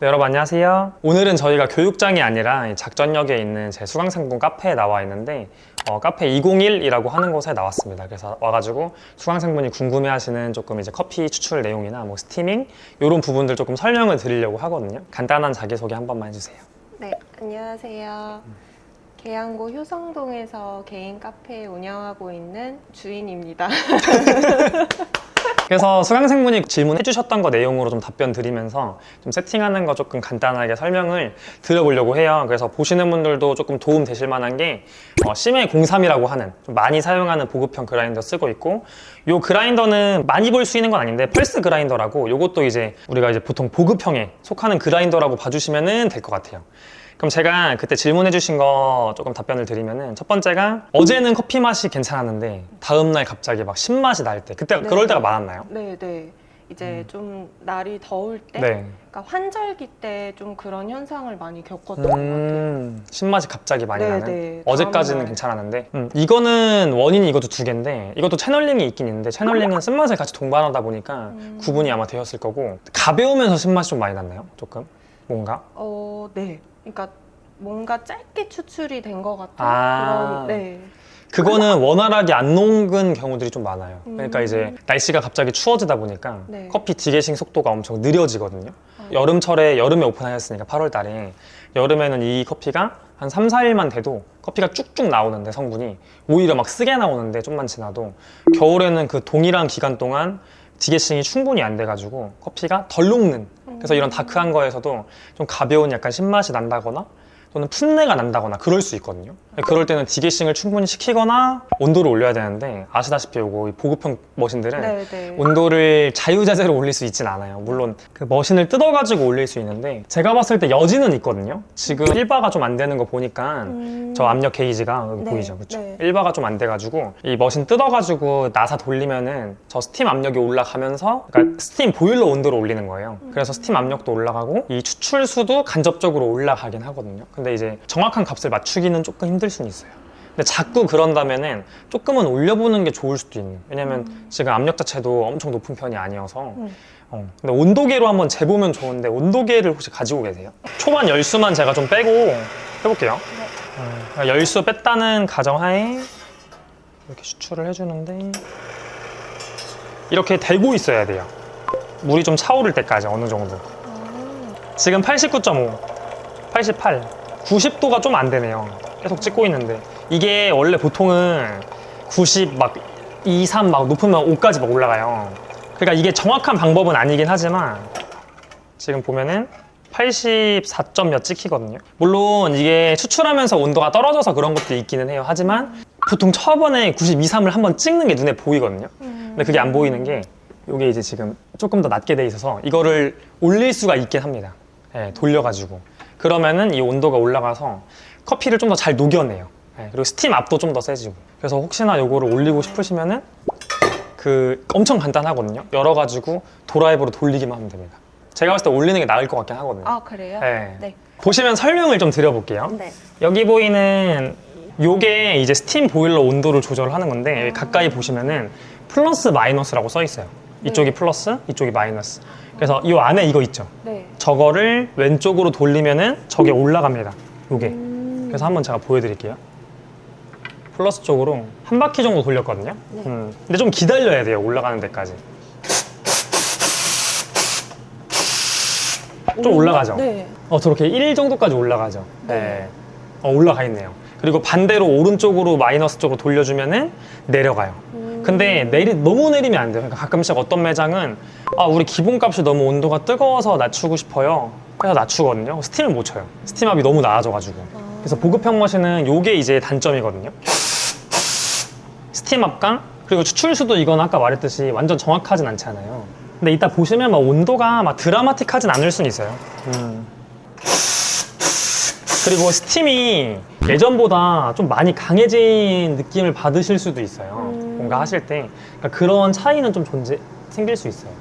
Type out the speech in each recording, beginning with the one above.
네, 여러분 안녕하세요. 오늘은 저희가 교육장이 아니라 이 작전역에 있는 제 수강생분 카페에 나와 있는데 어, 카페 201이라고 하는 곳에 나왔습니다. 그래서 와가지고 수강생분이 궁금해하시는 조금 이제 커피 추출 내용이나 뭐 스티밍 이런 부분들 조금 설명을 드리려고 하거든요. 간단한 자기소개 한 번만 해주세요. 네, 안녕하세요. 계양구 효성동에서 개인 카페 운영하고 있는 주인입니다. 그래서 수강생분이 질문해 주셨던 거 내용으로 좀 답변 드리면서 좀 세팅하는 거 조금 간단하게 설명을 드려보려고 해요. 그래서 보시는 분들도 조금 도움 되실 만한 게 어, 심해 03이라고 하는 좀 많이 사용하는 보급형 그라인더 쓰고 있고 요 그라인더는 많이 볼 수 있는 건 아닌데 펄스 그라인더라고 요것도 이제 우리가 이제 보통 보급형에 속하는 그라인더라고 봐주시면 될 것 같아요. 그럼 제가 그때 질문해 주신 거 조금 답변을 드리면은 첫 번째가 어제는 커피 맛이 괜찮았는데 다음 날 갑자기 막 신맛이 날 때 그때 네. 그럴 때가 많았나요? 네, 네. 이제 좀 날이 더울 때, 네. 그러니까 환절기 때 좀 그런 현상을 많이 겪었던 것 같아요. 음, 신맛이 갑자기 많이 네, 나는. 네. 어제까지는 다음날. 괜찮았는데. 음, 이거는 원인이 이것도 두 개인데 이것도 채널링이 있긴 있는데 채널링은 쓴맛을 같이 동반하다 보니까 음. 구분이 아마 되었을 거고 가벼우면서 신맛이 좀 많이 났나요? 조금 뭔가? 어, 네. 그러니까 뭔가 짧게 추출이 된 것 같은 아. 그런, 네. 그거는 원활하게 안 녹은 경우들이 좀 많아요. 그러니까 음. 이제 날씨가 갑자기 추워지다 보니까 네. 커피 디게싱 속도가 엄청 느려지거든요. 아. 여름철에 여름에 오픈하였으니까 8월 달에 여름에는 이 커피가 한 3, 4일만 돼도 커피가 쭉쭉 나오는데 성분이 오히려 막 쓰게 나오는데 좀만 지나도 겨울에는 그 동일한 기간 동안 디게싱이 충분히 안 돼가지고 커피가 덜 녹는 그래서 이런 다크한 거에서도 좀 가벼운 약간 신맛이 난다거나 또는 풋내가 난다거나 그럴 수 있거든요. 그럴 때는 디게싱을 충분히 시키거나 온도를 올려야 되는데 아시다시피 요거 이 보급형 머신들은 네, 네. 온도를 자유자재로 올릴 수 있진 않아요. 물론 그 머신을 뜯어가지고 올릴 수 있는데 제가 봤을 때 여지는 있거든요. 지금 1바가 좀 안 되는 거 보니까 음. 저 압력 게이지가 여기 네, 보이죠, 그렇죠? 네. 1바가 좀 안 돼가지고 이 머신 뜯어가지고 나사 돌리면은 저 스팀 압력이 올라가면서 그러니까 스팀 보일러 온도를 올리는 거예요. 그래서 스팀 압력도 올라가고 이 추출수도 간접적으로 올라가긴 하거든요. 근데 이제 정확한 값을 맞추기는 조금 힘들 수는 있어요. 근데 자꾸 그런다면은 조금은 올려보는 게 좋을 수도 있는. 왜냐면 지금 압력 자체도 엄청 높은 편이 아니어서. 음. 어, 근데 온도계로 한번 재보면 좋은데 온도계를 혹시 가지고 계세요? 초반 열수만 제가 좀 빼고 해볼게요. 어, 열수 뺐다는 가정하에 이렇게 추출을 해주는데 이렇게 대고 있어야 돼요. 물이 좀 차오를 때까지 어느 정도. 아. 지금 89.5, 88, 90도가 좀 안 되네요. 계속 찍고 있는데 이게 원래 보통은 90 막 2, 3 막 높으면 5까지 막 올라가요. 그러니까 이게 정확한 방법은 아니긴 하지만 지금 보면은 84점 몇 찍히거든요. 물론 이게 추출하면서 온도가 떨어져서 그런 것도 있기는 해요. 하지만 보통 초반에 92, 3을 한번 찍는 게 눈에 보이거든요. 근데 그게 안 보이는 게 이게 이제 지금 조금 더 낮게 돼 있어서 이거를 올릴 수가 있긴 합니다. 예, 돌려가지고 그러면은 이 온도가 올라가서 커피를 좀 더 잘 녹여내요. 예, 그리고 스팀 압도 좀 더 세지고 그래서 혹시나 요거를 올리고 싶으시면은 그 엄청 간단하거든요. 열어가지고 도라이버로 돌리기만 하면 됩니다. 제가 봤을 때 올리는 게 나을 것 같긴 하거든요. 아, 그래요? 네. 네. 보시면 설명을 좀 드려볼게요. 네. 여기 보이는 요게 이제 스팀 보일러 온도를 조절하는 건데 여기 가까이 보시면은 플러스 마이너스라고 써 있어요. 이쪽이 플러스, 이쪽이 마이너스. 그래서 이 안에 이거 있죠. 네. 저거를 왼쪽으로 돌리면은 저게 올라갑니다. 요게. 음. 그래서 한번 제가 보여드릴게요. 플러스 쪽으로 한 바퀴 정도 돌렸거든요. 네. 음. 근데 좀 기다려야 돼요. 올라가는 데까지. 좀 올라가죠. 네. 어, 저렇게 1 정도까지 올라가죠. 네. 네. 어, 올라가 있네요. 그리고 반대로 오른쪽으로 마이너스 쪽으로 돌려주면은 내려가요. 음. 근데 내리, 너무 내리면 안 돼요. 그러니까 가끔씩 어떤 매장은 아, 우리 기본값이 너무 온도가 뜨거워서 낮추고 싶어요. 그래서 낮추거든요. 스팀을 못 쳐요. 스팀압이 너무 낮아져가지고. 그래서 보급형 머신은 요게 이제 단점이거든요. 스팀압과 그리고 추출수도 이건 아까 말했듯이 완전 정확하진 않잖아요. 근데 이따 보시면 막 온도가 막 드라마틱하진 않을 수는 있어요. 음. 그리고 스팀이 예전보다 좀 많이 강해진 느낌을 받으실 수도 있어요. 음. 뭔가 하실 때. 그러니까 그런 차이는 좀 존재, 생길 수 있어요.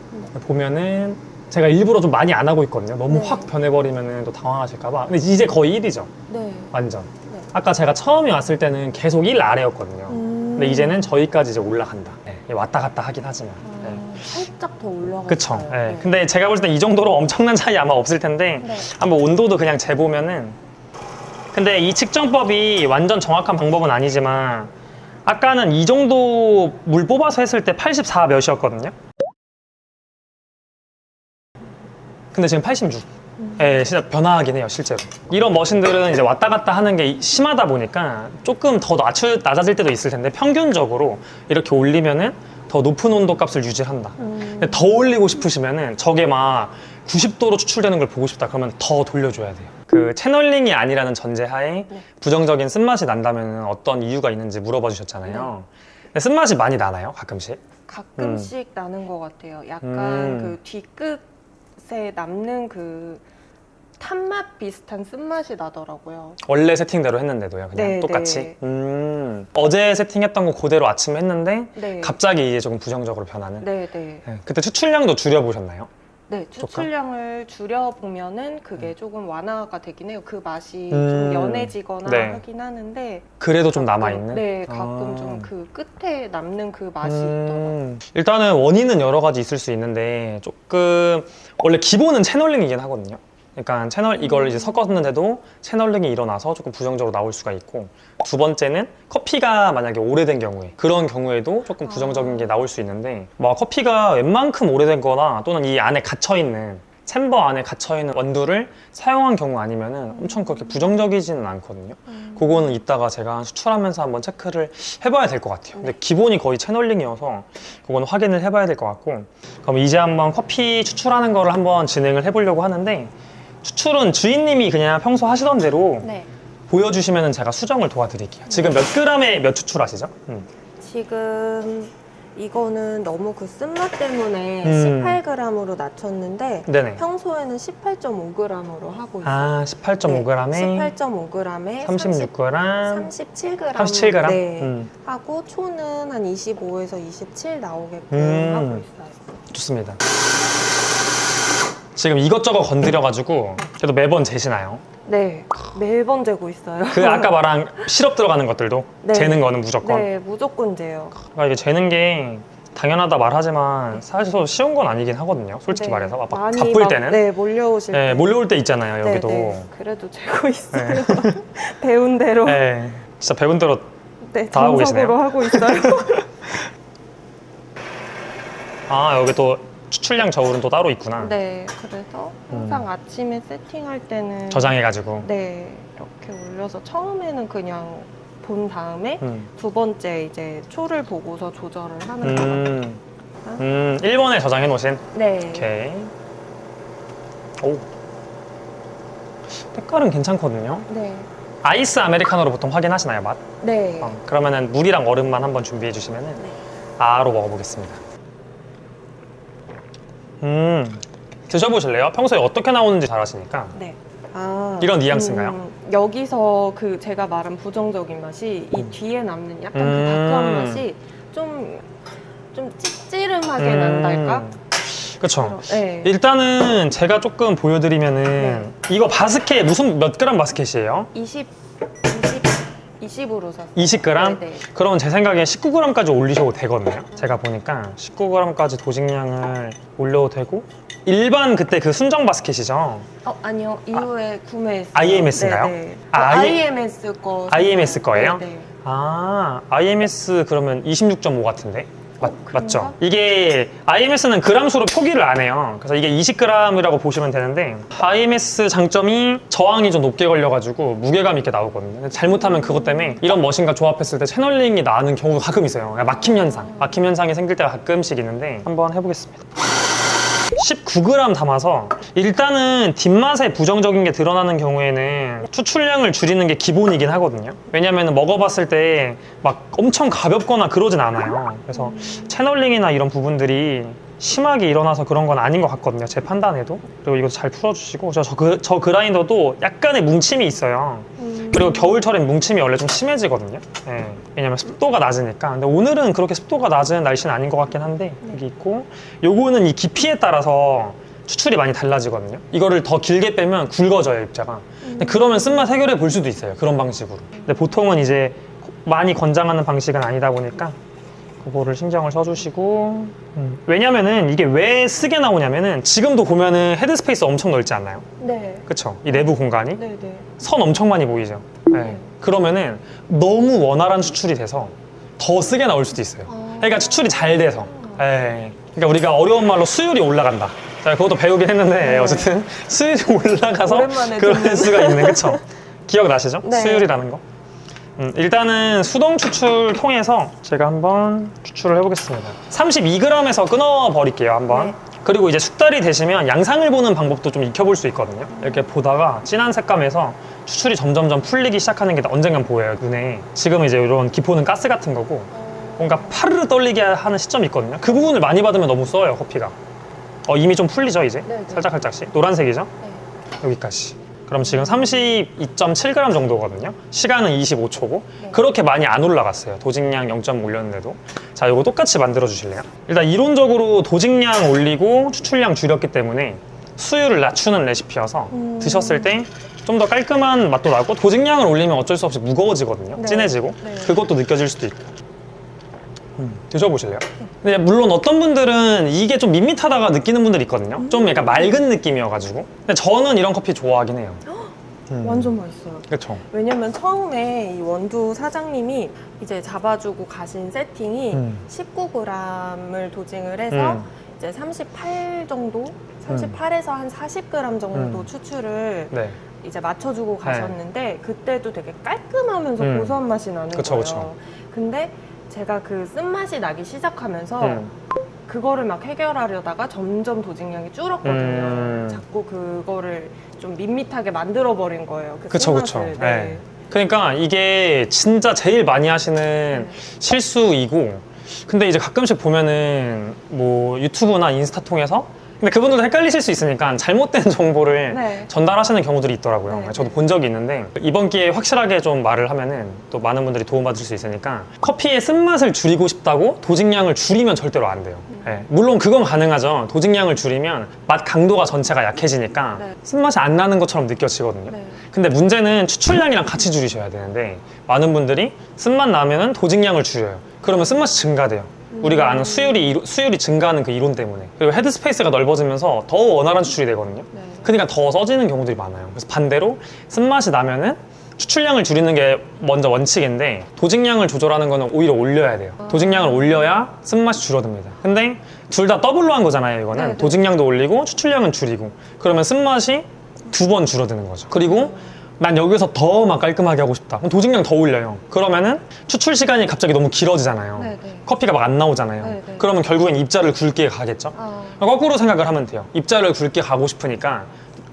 보면은 제가 일부러 좀 많이 안 하고 있거든요. 너무 네. 확 변해버리면 또 당황하실까봐. 근데 이제 거의 1이죠. 네. 완전. 네. 아까 제가 처음에 왔을 때는 계속 1 아래였거든요. 음. 근데 이제는 저희까지 이제 올라간다. 네, 왔다 갔다 하긴 하지만. 네. 아. 살짝 더 올라갔어요. 그쵸. 예. 네. 근데 제가 볼 때 이 정도로 엄청난 차이 아마 없을 텐데 네. 한번 온도도 그냥 재보면은 근데 이 측정법이 완전 정확한 방법은 아니지만 아까는 이 정도 물 뽑아서 했을 때 84 몇이었거든요. 근데 지금 86. 예, 진짜 변화하긴 해요, 실제로. 이런 머신들은 이제 왔다 갔다 하는 게 심하다 보니까 조금 더 낮추, 낮아질 때도 있을 텐데 평균적으로 이렇게 올리면은 더 높은 온도 값을 유지한다. 음. 근데 더 올리고 싶으시면은 저게 막 90도로 추출되는 걸 보고 싶다 그러면 더 돌려줘야 돼요. 그 채널링이 아니라는 전제하에 네. 부정적인 쓴맛이 난다면 어떤 이유가 있는지 물어봐 주셨잖아요. 근데 쓴맛이 많이 나나요? 가끔씩? 가끔씩 나는 것 같아요. 약간 음. 그 뒤끝 에 남는 그 탄맛 비슷한 쓴맛이 나더라고요. 원래 세팅대로 했는데도요, 그냥 네, 똑같이. 네. 음, 어제 세팅했던 거 그대로 아침에 했는데 네. 갑자기 이게 조금 부정적으로 변하는. 네, 네. 네, 그때 추출량도 줄여보셨나요? 네, 추출량을 줄여 보면은 그게 조금 완화가 되긴 해요. 그 맛이 음. 좀 연해지거나 네. 하긴 하는데 그래도 좀 남아 있는? 네, 가끔 아. 좀그 끝에 남는 그 맛이 있더라고요. 음, 일단은 원인은 여러 가지 있을 수 있는데 조금 원래 기본은 채널링이긴 하거든요. 그러니까 채널 이걸 이제 섞었는데도 채널링이 일어나서 조금 부정적으로 나올 수가 있고 두 번째는 커피가 만약에 오래된 경우에 그런 경우에도 조금 부정적인 게 나올 수 있는데 뭐 커피가 웬만큼 오래된 거나 또는 이 안에 갇혀 있는 챔버 안에 갇혀 있는 원두를 사용한 경우 아니면 은 엄청 그렇게 부정적이지는 않거든요. 음. 그거는 이따가 제가 수출하면서 한번 체크를 해봐야 될 것 같아요. 근데 기본이 거의 채널링이어서 그거는 확인을 해봐야 될 것 같고 그럼 이제 한번 커피 추출하는 거를 한번 진행을 해보려고 하는데 추출은 주인님이 그냥 평소 하시던 대로 네. 보여주시면 제가 수정을 도와드릴게요. 지금 몇 그램에 몇 추출하시죠? 음. 지금 이거는 너무 그 쓴맛 때문에 음. 18g으로 낮췄는데 네네. 평소에는 18.5g으로 하고 있어요. 아, 18.5g에 18.5g에 36g, 37g, 37g? 네. 음, 하고 초는 한 25에서 27 나오게끔 음. 하고 있어요. 좋습니다. 지금 이것저것 건드려가지고 그래도 매번 재시나요? 네, 매번 재고 있어요. 그 아까 말한 시럽 들어가는 것들도 네. 재는 거는 무조건. 네, 무조건 재요. 그러니까 이게 재는 게 당연하다 말하지만 사실 쉬운 건 아니긴 하거든요. 솔직히 네, 말해서 막 많이 바쁠 막, 때는 네, 몰려오실 네, 때 몰려올 때 있잖아요. 네, 여기도. 네. 그래도 재고 있어요. 배운 대로 네, 네, 진짜 배운 대로 다 하고 정석으로 하고 있어요. 아 여기 또 추출량 저울은 또 따로 있구나. 네, 그래서 항상 아침에 세팅할 때는 저장해가지고. 네, 이렇게 올려서 처음에는 그냥 본 다음에 음. 두 번째 이제 초를 보고서 조절을 하는 거 같아요. 음. 음, 1번에 저장해 놓으신. 네. 오케이. 오. 색깔은 괜찮거든요. 네. 아이스 아메리카노로 보통 확인하시나요, 맛? 네. 어, 그러면은 물이랑 얼음만 한번 준비해 주시면은 네. 아로 먹어보겠습니다. 음, 드셔보실래요? 평소에 어떻게 나오는지 잘 아시니까. 네. 아, 이런 뉘앙스인가요? 음, 여기서 그 제가 말한 부정적인 맛이 이 음. 뒤에 남는 약간 음. 그 다크한 맛이 좀, 좀 찌찌름하게 음, 난달까? 그쵸. 네. 일단은 제가 조금 보여드리면은 이거 바스켓 무슨 몇 그램 바스켓이에요? 20, 20, 20으로 샀어요. 20g? 네, 네. 그러면 제 생각에 19g까지 올리셔도 되거든요. 제가 보니까 19g까지 도식량을 올려도 되고 일반 그때 그 순정 바스켓이죠. 어, 아니요. 이후에 구매했어요. IMS 인가요? 네, 네. 아, 아, I- IMS 거. IMS 거예요? 네, 네. 아, IMS 그러면 26.5 같은데? 맞, 어, 그런가? 맞죠? 이게 IMS는 그람수로 표기를 안 해요. 그래서 이게 20g이라고 보시면 되는데 IMS 장점이 저항이 좀 높게 걸려가지고 무게감 있게 나오거든요. 잘못하면 그것 때문에 이런 머신과 조합했을 때 채널링이 나는 경우가 가끔 있어요. 막힘 현상. 막힘 현상이 생길 때가 가끔씩 있는데 한번 해보겠습니다. 19g 담아서 일단은 뒷맛에 부정적인 게 드러나는 경우에는 추출량을 줄이는 게 기본이긴 하거든요. 왜냐면 먹어봤을 때 막 엄청 가볍거나 그러진 않아요. 그래서 채널링이나 이런 부분들이 심하게 일어나서 그런 건 아닌 것 같거든요. 제 판단에도. 그리고 이거 잘 풀어주시고 저, 저, 그, 저 그라인더도 약간의 뭉침이 있어요. 음, 그리고 겨울철엔 뭉침이 원래 좀 심해지거든요. 예, 왜냐면 습도가 낮으니까. 근데 오늘은 그렇게 습도가 낮은 날씨는 아닌 것 같긴 한데 여기 있고 요거는 이 깊이에 따라서 추출이 많이 달라지거든요. 이거를 더 길게 빼면 굵어져요 입자가. 근데 그러면 쓴맛 해결해 볼 수도 있어요. 그런 방식으로. 근데 보통은 이제 많이 권장하는 방식은 아니다 보니까 그거를 신경을 써주시고 음. 왜냐면은 이게 왜 쓰게 나오냐면은 지금도 보면은 헤드스페이스 엄청 넓지 않나요? 네. 그쵸? 이 내부 공간이 네, 네. 선 엄청 많이 보이죠? 네. 그러면은 너무 원활한 추출이 돼서 더 쓰게 나올 수도 있어요. 아. 그러니까 추출이 잘 돼서. 네. 그러니까 우리가 어려운 말로 수율이 올라간다. 자, 그것도 배우긴 했는데 네. 어쨌든 수율이 올라가서 오랜만에 그럴 듣는. 수가 있는 그쵸? 기억나시죠? 네. 수율이라는 거. 음, 일단은 수동 추출 통해서 제가 한번 추출을 해보겠습니다. 32g에서 끊어 버릴게요, 한번. 네. 그리고 이제 숙달이 되시면 양상을 보는 방법도 좀 익혀볼 수 있거든요. 이렇게 보다가 진한 색감에서 추출이 점점점 풀리기 시작하는 게 언젠간 보여요, 눈에. 지금 이제 이런 기포는 가스 같은 거고 뭔가 파르르 떨리게 하는 시점이 있거든요. 그 부분을 많이 받으면 너무 써요, 커피가. 어, 이미 좀 풀리죠, 이제? 네, 네. 살짝 살짝씩. 노란색이죠? 네. 여기까지. 그럼 지금 32.7g 정도거든요. 시간은 25초고 네. 그렇게 많이 안 올라갔어요. 도직량 0점 올렸는데도. 자, 이거 똑같이 만들어 주실래요? 일단 이론적으로 도직량 올리고 추출량 줄였기 때문에 수율을 낮추는 레시피여서 음. 드셨을 때 좀 더 깔끔한 맛도 나고 도직량을 올리면 어쩔 수 없이 무거워지거든요. 네. 진해지고 네. 그것도 느껴질 수도 있고. 음, 드셔보실래요? 근데 물론 어떤 분들은 이게 좀 밋밋하다가 느끼는 분들이 있거든요. 좀 약간 맑은 느낌이어가지고. 근데 저는 이런 커피 좋아하긴 해요. 음. 완전 맛있어요. 그렇죠. 왜냐면 처음에 이 원두 사장님이 이제 잡아주고 가신 세팅이 음. 19g을 도징을 해서 음. 이제 38 정도, 38에서 한 40g 정도 음. 추출을 네. 이제 맞춰주고 가셨는데 그때도 되게 깔끔하면서 음. 고소한 맛이 나는 그쵸, 거예요. 그쵸. 근데 제가 그 쓴맛이 나기 시작하면서 음. 그거를 막 해결하려다가 점점 도직량이 줄었거든요. 음. 자꾸 그거를 좀 밋밋하게 만들어 버린 거예요. 그 그쵸, 그쵸. 쓴맛을. 네. 그러니까 이게 진짜 제일 많이 하시는 네. 실수이고 근데 이제 가끔씩 보면은 뭐 유튜브나 인스타 통해서 근데 그분들도 헷갈리실 수 있으니까 잘못된 정보를 네. 전달하시는 경우들이 있더라고요. 네, 저도 네. 본 적이 있는데 이번 기회에 확실하게 좀 말을 하면은 또 많은 분들이 도움받을 수 있으니까 커피의 쓴맛을 줄이고 싶다고 도직량을 줄이면 절대로 안 돼요. 음. 예, 물론 그건 가능하죠. 도직량을 줄이면 맛 강도가 전체가 약해지니까 네. 쓴맛이 안 나는 것처럼 느껴지거든요. 네. 근데 문제는 추출량이랑 같이 줄이셔야 되는데 많은 분들이 쓴맛 나면은 도직량을 줄여요. 그러면 쓴맛이 증가돼요. 우리가 아는 수율이 이루- 수율이 증가하는 그 이론 때문에 그리고 헤드 스페이스가 넓어지면서 더 원활한 추출이 되거든요. 네. 그러니까 더 써지는 경우들이 많아요. 그래서 반대로 쓴맛이 나면은 추출량을 줄이는 게 먼저 원칙인데 도직량을 조절하는 거는 오히려 올려야 돼요. 도직량을 올려야 쓴맛이 줄어듭니다. 근데 둘 다 더블로 한 거잖아요. 이거는 네, 네. 도직량도 올리고 추출량은 줄이고 그러면 쓴맛이 두 번 줄어드는 거죠. 그리고 난 여기서 더 막 깔끔하게 하고 싶다. 그럼 도직량 더 올려요. 그러면은 추출 시간이 갑자기 너무 길어지잖아요. 네, 네. 커피가 막 안 나오잖아요. 네, 네. 그러면 결국엔 입자를 굵게 가겠죠. 아, 거꾸로 생각을 하면 돼요. 입자를 굵게 가고 싶으니까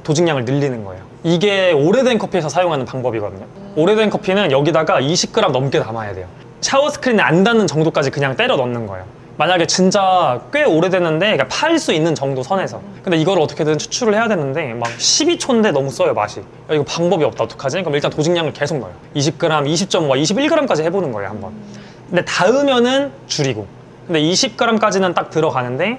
도직량을 늘리는 거예요. 이게 오래된 커피에서 사용하는 방법이거든요. 오래된 커피는 여기다가 20g 넘게 담아야 돼요. 샤워 스크린에 안 닿는 정도까지 그냥 때려 넣는 거예요. 만약에 진짜 꽤 오래됐는데 그러니까 팔 수 있는 정도 선에서 근데 이걸 어떻게든 추출을 해야 되는데 막 12초인데 너무 써요 맛이 야, 이거 방법이 없다 어떡하지? 그럼 일단 도직량을 계속 넣어요 20g, 20.5, 21g까지 해보는 거예요 한번 근데 닿으면은 줄이고 근데 20g까지는 딱 들어가는데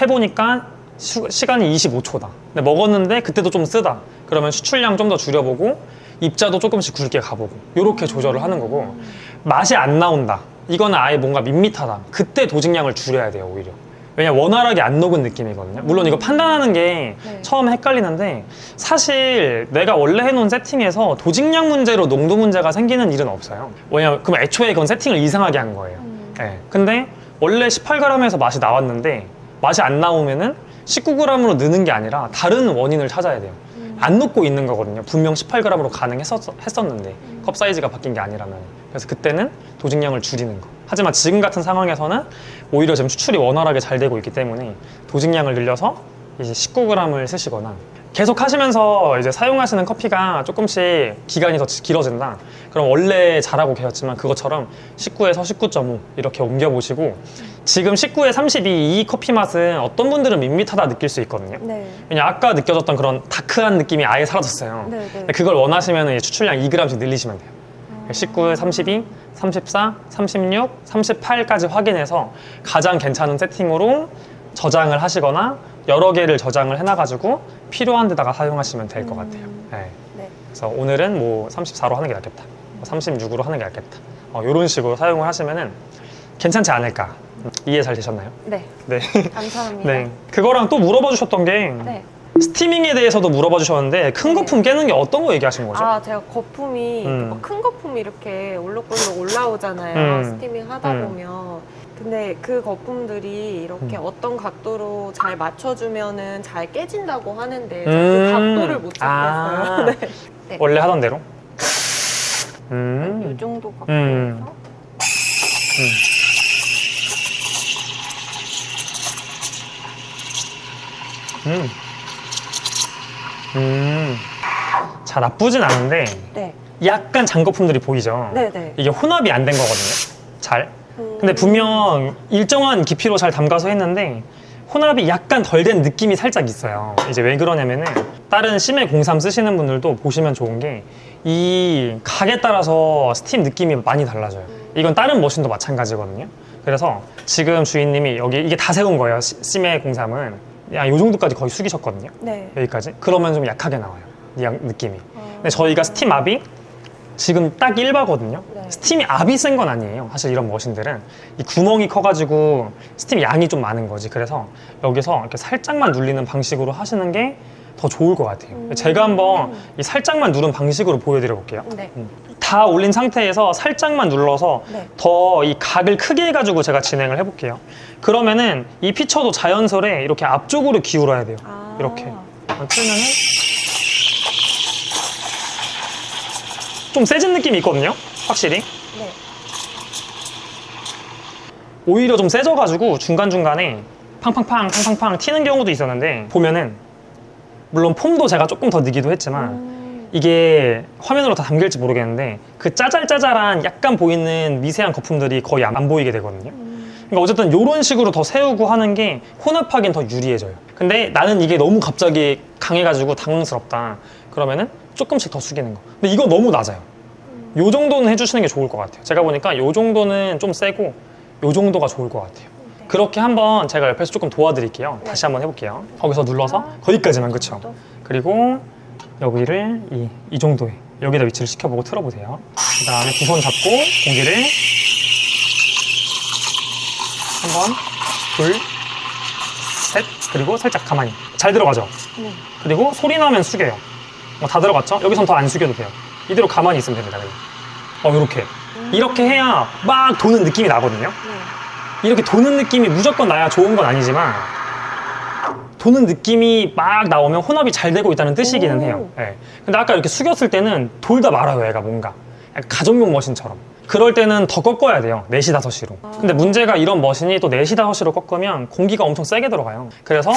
해보니까 수- 시간이 25초다. 근데 먹었는데 그때도 좀 쓰다. 그러면 수출량 좀 더 줄여보고 입자도 조금씩 굵게 가보고 이렇게 조절을 하는 거고 맛이 안 나온다. 이거는 아예 뭔가 밋밋하다. 그때 도직량을 줄여야 돼요 오히려. 왜냐 원활하게 안 녹은 느낌이거든요. 물론 이거 판단하는 게 네. 처음에 헷갈리는데 사실 내가 원래 해놓은 세팅에서 도직량 문제로 농도 문제가 생기는 일은 없어요. 왜냐 그럼 애초에 그건 세팅을 이상하게 한 거예요. 음. 예. 근데 원래 18g에서 맛이 나왔는데 맛이 안 나오면은 19g으로 느는 게 아니라 다른 원인을 찾아야 돼요. 음. 안 녹고 있는 거거든요. 분명 18g으로 가능했었는데 컵 사이즈가 바뀐 게 아니라면. 그래서 그때는 도직량을 줄이는 거. 하지만 지금 같은 상황에서는 오히려 지금 추출이 원활하게 잘 되고 있기 때문에 도직량을 늘려서 이제 19g을 쓰시거나 계속 하시면서 이제 사용하시는 커피가 조금씩 기간이 더 길어진다. 그럼 원래 잘하고 계셨지만 그것처럼 19에서 19.5 이렇게 옮겨보시고 지금 19에 32 이 커피 맛은 어떤 분들은 밋밋하다 느낄 수 있거든요. 네. 왜냐 아까 느껴졌던 그런 다크한 느낌이 아예 사라졌어요. 네, 네. 그걸 원하시면 추출량 2g씩 늘리시면 돼요. 19, 32, 34, 36, 38까지 확인해서 가장 괜찮은 세팅으로 저장을 하시거나 여러 개를 저장을 해놔가지고 필요한 데다가 사용하시면 될 것 같아요. 네. 네. 그래서 오늘은 뭐 34로 하는 게 낫겠다. 뭐 36으로 하는 게 낫겠다. 이런 식으로 사용을 하시면은 괜찮지 않을까 이해 잘 되셨나요? 네, 네. 감사합니다. 네. 그거랑 또 물어봐 주셨던 게 네. 스티밍에 대해서도 물어봐 주셨는데 큰 네. 거품 깨는 게 어떤 거 얘기하신 거죠? 아, 제가 거품이 음. 뭐큰 거품이 이렇게 올록올록 올라오잖아요. 음. 스티밍 하다 음. 보면. 근데 그 거품들이 이렇게 음. 어떤 각도로 잘 맞춰주면은 잘 깨진다고 하는데 제가 음. 그 각도를 못 잡겠어요. 아. 네. 네. 원래 하던 대로? 이 음. 정도 각도에서 음. 음. 음. 자, 나쁘진 않은데 네, 약간 장거품들이 보이죠? 네, 네. 이게 혼합이 안 된 거거든요. 잘. 음. 근데 분명 일정한 깊이로 잘 담가서 했는데 혼합이 약간 덜 된 느낌이 살짝 있어요. 이제 왜 그러냐면은 다른 심해 03 쓰시는 분들도 보시면 좋은 게 이 각에 따라서 스팀 느낌이 많이 달라져요. 이건 다른 머신도 마찬가지거든요. 그래서 지금 주인님이 여기 이게 다 세운 거예요. 시- 심해 03은 야, 요 정도까지 거의 숙이셨거든요. 네. 여기까지. 그러면 좀 약하게 나와요. 이 양- 느낌이. 어. 근데 저희가 스팀 압이 지금 딱 1바거든요. 네. 스팀이 압이 센 건 아니에요. 사실 이런 머신들은 이 구멍이 커가지고 스팀 양이 좀 많은 거지. 그래서 여기서 이렇게 살짝만 눌리는 방식으로 하시는 게 더 좋을 것 같아요. 음. 제가 한번 이 살짝만 누른 방식으로 보여드려 볼게요. 네. 다 올린 상태에서 살짝만 눌러서 네. 더 이 각을 크게 해가지고 제가 진행을 해볼게요. 그러면은 이 피처도 자연스레 이렇게 앞쪽으로 기울어야 돼요. 아. 이렇게. 틀면은 좀 세진 느낌이 있거든요. 확실히. 네. 오히려 좀 세져가지고 중간중간에 팡팡팡 팡팡팡 튀는 경우도 있었는데 보면은 물론 폼도 제가 조금 더 넣기도 했지만 음. 이게 화면으로 다 담길지 모르겠는데 그 짜잘짜잘한 약간 보이는 미세한 거품들이 거의 안, 안 보이게 되거든요. 음. 그러니까 어쨌든 이런 식으로 더 세우고 하는 게 혼합하기엔 더 유리해져요. 근데 나는 이게 너무 갑자기 강해가지고 당황스럽다. 그러면은 조금씩 더 숙이는 거. 근데 이거 너무 낮아요. 요 정도는 해주시는 게 좋을 것 같아요. 제가 보니까 요 정도는 좀 세고 요 정도가 좋을 것 같아요. 네. 그렇게 한번 제가 옆에서 조금 도와드릴게요. 네. 다시 한번 해볼게요. 거기서 눌러서 거기까지만 그쵸? 또? 그리고 여기를 이, 이 정도에 여기다 위치를 시켜보고 틀어보세요. 그 다음에 두 손 잡고 공기를 한 번, 둘, 셋, 그리고 살짝 가만히. 잘 들어가죠? 네. 그리고 소리 나면 숙여요. 어, 다 들어갔죠? 여기선 더 안 숙여도 돼요. 이대로 가만히 있으면 됩니다. 그냥. 어, 이렇게. 이렇게 해야 막 도는 느낌이 나거든요. 네. 이렇게 도는 느낌이 무조건 나야 좋은 건 아니지만 도는 느낌이 막 나오면 혼합이 잘 되고 있다는 뜻이기는 오. 해요. 예. 근데 아까 이렇게 숙였을 때는 돌다 말아요, 얘가 뭔가. 약간 가정용 머신처럼. 그럴 때는 더 꺾어야 돼요. 4시, 5시로. 근데 문제가 이런 머신이 또 4시, 5시로 꺾으면 공기가 엄청 세게 들어가요. 그래서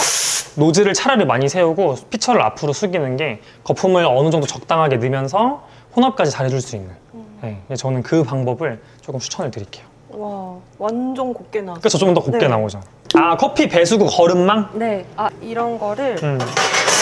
노즐을 차라리 많이 세우고 피처를 앞으로 숙이는 게 거품을 어느 정도 적당하게 넣으면서 혼합까지 잘해줄 수 있는. 예. 저는 그 방법을 조금 추천을 드릴게요. 와, 완전 곱게 나왔어요. 그래서 좀 더 곱게 네. 나오죠. 아 커피 배수구 거름망? 네. 아, 이런 거를 음.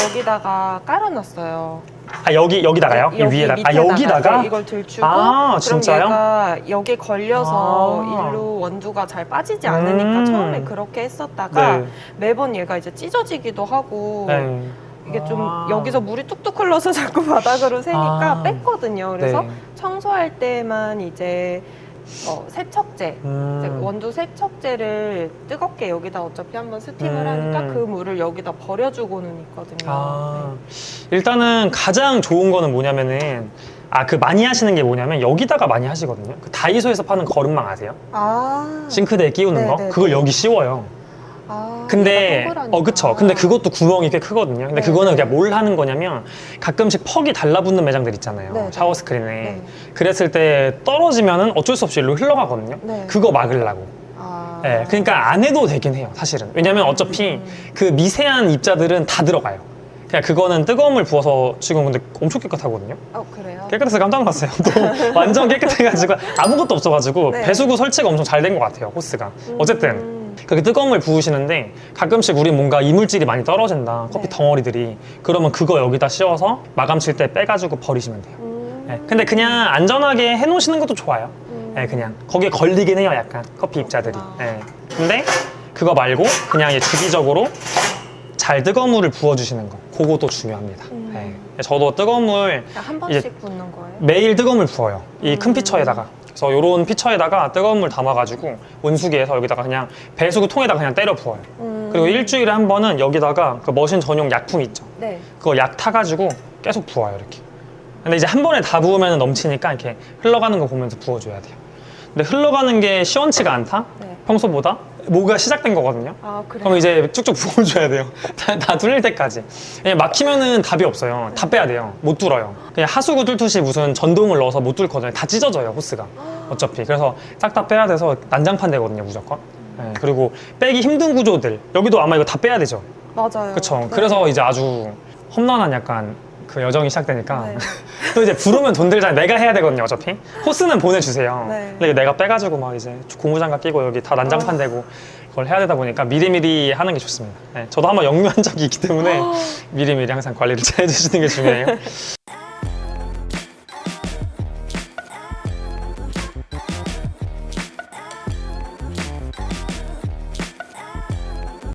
여기다가 깔아놨어요. 아 여기 여기다가요? 이 여기 위에다가? 아 밑에다가 여기다가? 네, 이걸 들추고 아, 그럼 진짜요? 얘가 여기 걸려서 아. 일로 원두가 잘 빠지지 않으니까 음. 처음에 그렇게 했었다가 네. 매번 얘가 이제 찢어지기도 하고 네. 이게 좀 아. 여기서 물이 뚝뚝 흘러서 자꾸 바닥으로 새니까 아. 뺐거든요. 그래서 네. 청소할 때만 이제 어, 세척제 음. 원두 세척제를 뜨겁게 여기다 어차피 한번 스팀을 음. 하니까 그 물을 여기다 버려주고는 있거든요. 아 일단은 가장 좋은 거는 뭐냐면은 아 그 많이 하시는 게 뭐냐면 여기다가 많이 하시거든요. 그 다이소에서 파는 거름망 아세요? 아, 싱크대에 끼우는 네, 거 네, 그걸 네. 여기 씌워요. 아, 근데 동그라니까. 어 그쵸. 근데 그것도 구멍이 꽤 크거든요. 근데 네, 그거는 네. 그냥 뭘 하는 거냐면 가끔씩 퍽이 달라붙는 매장들 있잖아요. 네, 네. 샤워 스크린에. 네. 그랬을 때 떨어지면은 어쩔 수 없이 일로 흘러가거든요. 네. 그거 막으려고. 아. 예, 그러니까 안 해도 되긴 해요, 사실은. 왜냐면 어차피 음. 그 미세한 입자들은 다 들어가요. 그냥 그거는 뜨거운 물 부어서 지금 근데 엄청 깨끗하거든요. 어 그래요? 깨끗해서 깜짝 놀랐어요. 또 완전 깨끗해가지고 아무것도 없어가지고 네. 배수구 설치가 엄청 잘 된 것 같아요, 호스가. 어쨌든 음. 그렇게 뜨거운 물 부으시는데 가끔씩 우리 뭔가 이물질이 많이 떨어진다, 커피 네. 덩어리들이. 그러면 그거 여기다 씌워서 마감 칠 때 빼가지고 버리시면 돼요. 음. 예, 근데 그냥 안전하게 해놓으시는 것도 좋아요. 음. 예, 그냥 거기에 걸리긴 해요, 약간 커피 입자들이. 아. 예. 근데 그거 말고 그냥 이제 주기적으로 잘 뜨거운 물을 부어주시는 거, 그것도 중요합니다. 음. 예. 저도 뜨거운 물한 번씩 붓는 거예요? 매일 뜨거운 물 부어요. 이큰 음. 피처에다가. 그래서 이런 피처에다가 뜨거운 물 담아가지고 온수기에서 여기다가 그냥 배수구 통에다가 그냥 때려 부어요. 음. 그리고 일주일에 한 번은 여기다가 그 머신 전용 약품 있죠. 네. 그거 약 타가지고 계속 부어요 이렇게. 근데 이제 한 번에 다 부으면 넘치니까 이렇게 흘러가는 거 보면서 부어줘야 돼요. 근데 흘러가는 게 시원치가 않다? 네. 평소보다? 뭐가 시작된 거거든요. 아 그래요. 그럼 이제 쭉쭉 부어줘야 돼요. 다, 다 뚫릴 때까지. 그냥 막히면은 답이 없어요. 다 빼야 돼요. 못 뚫어요. 그냥 하수구 뚫듯이 무슨 전동을 넣어서 못 뚫거든요. 다 찢어져요, 호스가. 어차피. 그래서 싹 다 빼야 돼서 난장판 되거든요, 무조건. 네, 그리고 빼기 힘든 구조들. 여기도 아마 이거 다 빼야 되죠. 맞아요. 그쵸. 네. 그래서 이제 아주 험난한 약간 그 여정이 시작되니까 네. 또 이제 부르면 돈 들잖아요. 내가 해야 되거든요, 어차피. 호스는 보내주세요. 네. 근데 내가 빼가지고 막 이제 고무장갑 끼고 여기 다 난장판 아. 되고 그걸 해야 되다 보니까 미리미리 하는 게 좋습니다. 네, 저도 한번 역류한 적이 있기 때문에 미리미리 항상 관리를 잘 해주시는 게 중요해요.